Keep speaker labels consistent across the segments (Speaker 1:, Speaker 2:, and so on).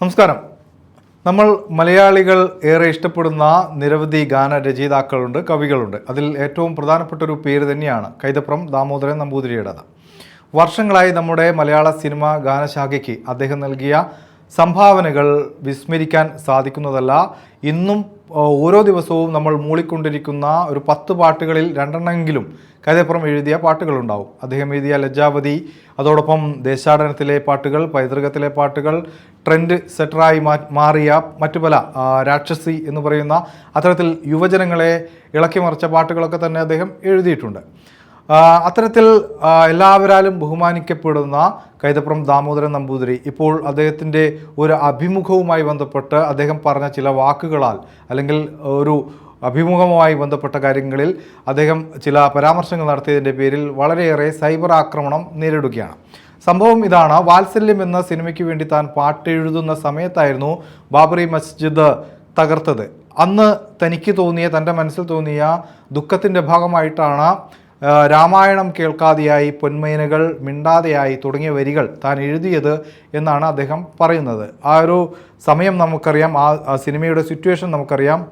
Speaker 1: നമസ്കാരം. നമ്മൾ മലയാളികൾ ഏറെ ഇഷ്ടപ്പെടുന്ന നിരവധി ഗാന രചയിതാക്കളുണ്ട് കവികളുണ്ട്. അതിൽ ഏറ്റവും പ്രധാനപ്പെട്ട ഒരു പേര് തന്നെയാണ് കൈതപ്രം ദാമോദരൻ നമ്പൂതിരിയുടേത്. വർഷങ്ങളായി നമ്മുടെ മലയാള സിനിമ ഗാനശാഖയ്ക്ക് അദ്ദേഹം നൽകിയ സംഭാവനകൾ വിസ്മരിക്കാൻ സാധിക്കുന്നതല്ല ഇന്നും ഓരോ ദിവസവും നമ്മൾ മൂളിക്കൊണ്ടിരിക്കുന്ന ഒരു പത്ത് പാട്ടുകളിൽ രണ്ടെണ്ണമെങ്കിലും കഥയപ്പുറം എഴുതിയ പാട്ടുകളുണ്ടാവും. അദ്ദേഹം എഴുതിയ ലജ്ജാവതി അതോടൊപ്പം ദേശാടനത്തിലെ പാട്ടുകൾ പൈതൃകത്തിലെ പാട്ടുകൾ ട്രെൻഡ് സെറ്ററായി മാറിയ മറ്റു പല രാക്ഷസി എന്ന് പറയുന്ന അത്തരത്തിൽ യുവജനങ്ങളെ ഇളക്കിമറിച്ച പാട്ടുകളൊക്കെ തന്നെ അദ്ദേഹം എഴുതിയിട്ടുണ്ട്. അത്തരത്തിൽ എല്ലാവരാലും ബഹുമാനിക്കപ്പെടുന്ന കൈതപ്രം ദാമോദരൻ നമ്പൂതിരി ഇപ്പോൾ അദ്ദേഹത്തിന്റെ ഒരു അഭിമുഖവുമായി ബന്ധപ്പെട്ട് അദ്ദേഹം പറഞ്ഞ ചില വാക്കുകളാൽ അല്ലെങ്കിൽ ഒരു അഭിമുഖവുമായി ബന്ധപ്പെട്ട കാര്യങ്ങളിൽ അദ്ദേഹം ചില പരാമർശങ്ങൾ നടത്തിയതിന്റെ പേരിൽ വളരെയേറെ സൈബർ ആക്രമണം നേരിടുകയാണ്. സംഭവം ഇതാണ്. വാത്സല്യം എന്ന സിനിമയ്ക്ക് വേണ്ടി താൻ പാട്ട് എഴുതുന്ന സമയത്തായിരുന്നു ബാബറി മസ്ജിദ് തകർത്തത്. അന്ന് തനിക്ക് തോന്നിയ തന്റെ മനസ്സിൽ തോന്നിയ ദുഃഖത്തിന്റെ ഭാഗമായിട്ടാണ് രാമായണം കേൾക്കാതെയായി പൊന്മേനകൾ മിണ്ടാതെയായി തുടങ്ങിയ വരികൾ താൻ എഴുതിയത് എന്നാണ് അദ്ദേഹം പറയുന്നത്. ആ ഒരു സമയം നമുക്കറിയാം ആ സിനിമയുടെ സിറ്റുവേഷൻ നമുക്കറിയാം.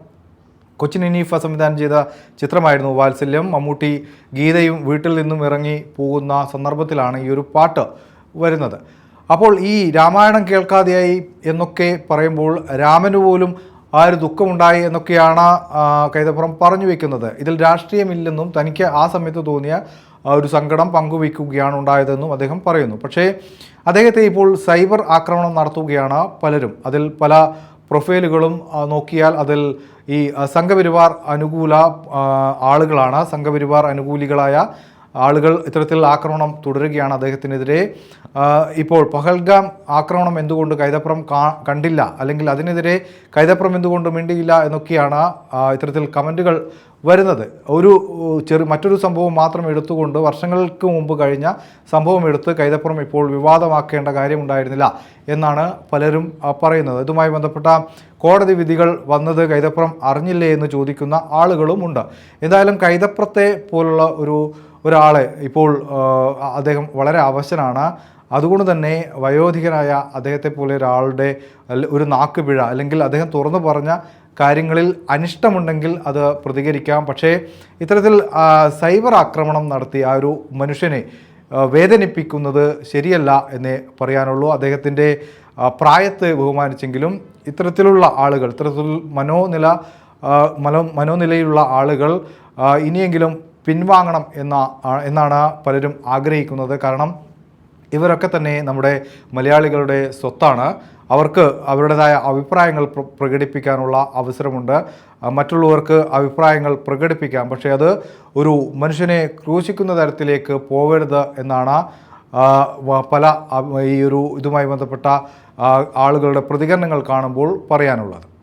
Speaker 1: കൊച്ചിൻ ഇനീഫ സംവിധാനം ചെയ്ത ചിത്രമായിരുന്നു വാത്സല്യം. മമ്മൂട്ടി ഗീതയും വീട്ടിൽ നിന്നും ഇറങ്ങി പോകുന്ന സന്ദർഭത്തിലാണ് ഈ ഒരു പാട്ട് വരുന്നത്. അപ്പോൾ ഈ രാമായണം കേൾക്കാതെയായി എന്നൊക്കെ പറയുമ്പോൾ രാമന് പോലും ആ ഒരു ദുഃഖമുണ്ടായി എന്നൊക്കെയാണ് കൈതപ്പുറം പറഞ്ഞു വെക്കുന്നത്. ഇതിൽ രാഷ്ട്രീയമില്ലെന്നും തനിക്ക് ആ സമയത്ത് തോന്നിയ ഒരു സങ്കടം പങ്കുവയ്ക്കുകയാണ് ഉണ്ടായതെന്നും അദ്ദേഹം പറയുന്നു. പക്ഷേ അദ്ദേഹത്തെ ഇപ്പോൾ സൈബർ ആക്രമണം നടത്തുകയാണ് പലരും. അതിൽ പല പ്രൊഫൈലുകളും നോക്കിയാൽ അതിൽ ഈ സംഘപരിവാർ അനുകൂല ആളുകളാണ്. സംഘപരിവാർ അനുകൂലികളായ ആളുകൾ ഇത്തരത്തിൽ ആക്രമണം തുടരുകയാണ് അദ്ദേഹത്തിനെതിരെ. ഇപ്പോൾ പഹൽഗാം ആക്രമണം എന്തുകൊണ്ട് കൈതപ്രം കണ്ടില്ല? അല്ലെങ്കിൽ അതിനെതിരെ കൈതപ്രം എന്തുകൊണ്ട് മിണ്ടിയില്ല എന്നൊക്കെയാണ് ഇത്തരത്തിൽ കമന്റുകൾ വരുന്നത്. ഒരു ചെറു മറ്റൊരു സംഭവം മാത്രം എടുത്തുകൊണ്ട് വർഷങ്ങൾക്ക് മുമ്പ് കഴിഞ്ഞ സംഭവം എടുത്ത് കൈതപ്പുറം ഇപ്പോൾ വിവാദമാക്കേണ്ട കാര്യമുണ്ടായിരുന്നില്ല എന്നാണ് പലരും പറയുന്നത്. ഇതുമായി ബന്ധപ്പെട്ട കോടതി വിധികൾ വന്നത് കൈതപ്പുറം അറിഞ്ഞില്ലേ എന്ന് ചോദിക്കുന്ന ആളുകളുമുണ്ട് എന്തായാലും കൈതപ്പുറത്തെ പോലുള്ള ഒരു ഒരാളെ ഇപ്പോൾ അദ്ദേഹം വളരെ അവശനാണ്. അതുകൊണ്ട് തന്നെ വയോധികനായ അദ്ദേഹത്തെ പോലെ ഒരാളുടെ ഒരു നാക്ക് പിഴ അല്ലെങ്കിൽ അദ്ദേഹം തുറന്നു പറഞ്ഞ കാര്യങ്ങളിൽ അനിഷ്ടമുണ്ടെങ്കിൽ അത് പ്രതികരിക്കാം. പക്ഷേ ഇത്തരത്തിൽ സൈബർ ആക്രമണം നടത്തി ആ ഒരു മനുഷ്യനെ വേദനിപ്പിക്കുന്നത് ശരിയല്ല എന്നേ പറയാനുള്ളൂ. അദ്ദേഹത്തിന്റെ പ്രായത്തെ ബഹുമാനിച്ചെങ്കിലും ഇത്തരത്തിലുള്ള ആളുകൾ ഇത്തരത്തിൽ മനോനില മനോ മനോനിലയിലുള്ള ആളുകൾ ഇനിയെങ്കിലും പിൻവാങ്ങണം എന്ന എന്നാണ് പലരും ആഗ്രഹിക്കുന്നത്. കാരണം ഇവരൊക്കെ തന്നെ നമ്മുടെ മലയാളികളുടെ സ്വത്താണ്. അവർക്ക് അവരുടേതായ അഭിപ്രായങ്ങൾ പ്ര- പ്രകടിപ്പിക്കാനുള്ള അവസരമുണ്ട്. മറ്റുള്ളവർക്ക് അഭിപ്രായങ്ങൾ പ്രകടിപ്പിക്കാം. പക്ഷേ അത് ഒരു മനുഷ്യനെ ക്രൂശിക്കുന്ന തരത്തിലേക്ക് പോകരുത് എന്നാണ് പല ഈ ഒരു ഇതുമായി ബന്ധപ്പെട്ട ആളുകളുടെ പ്രതികരണങ്ങൾ കാണുമ്പോൾ പറയാനുള്ളത്.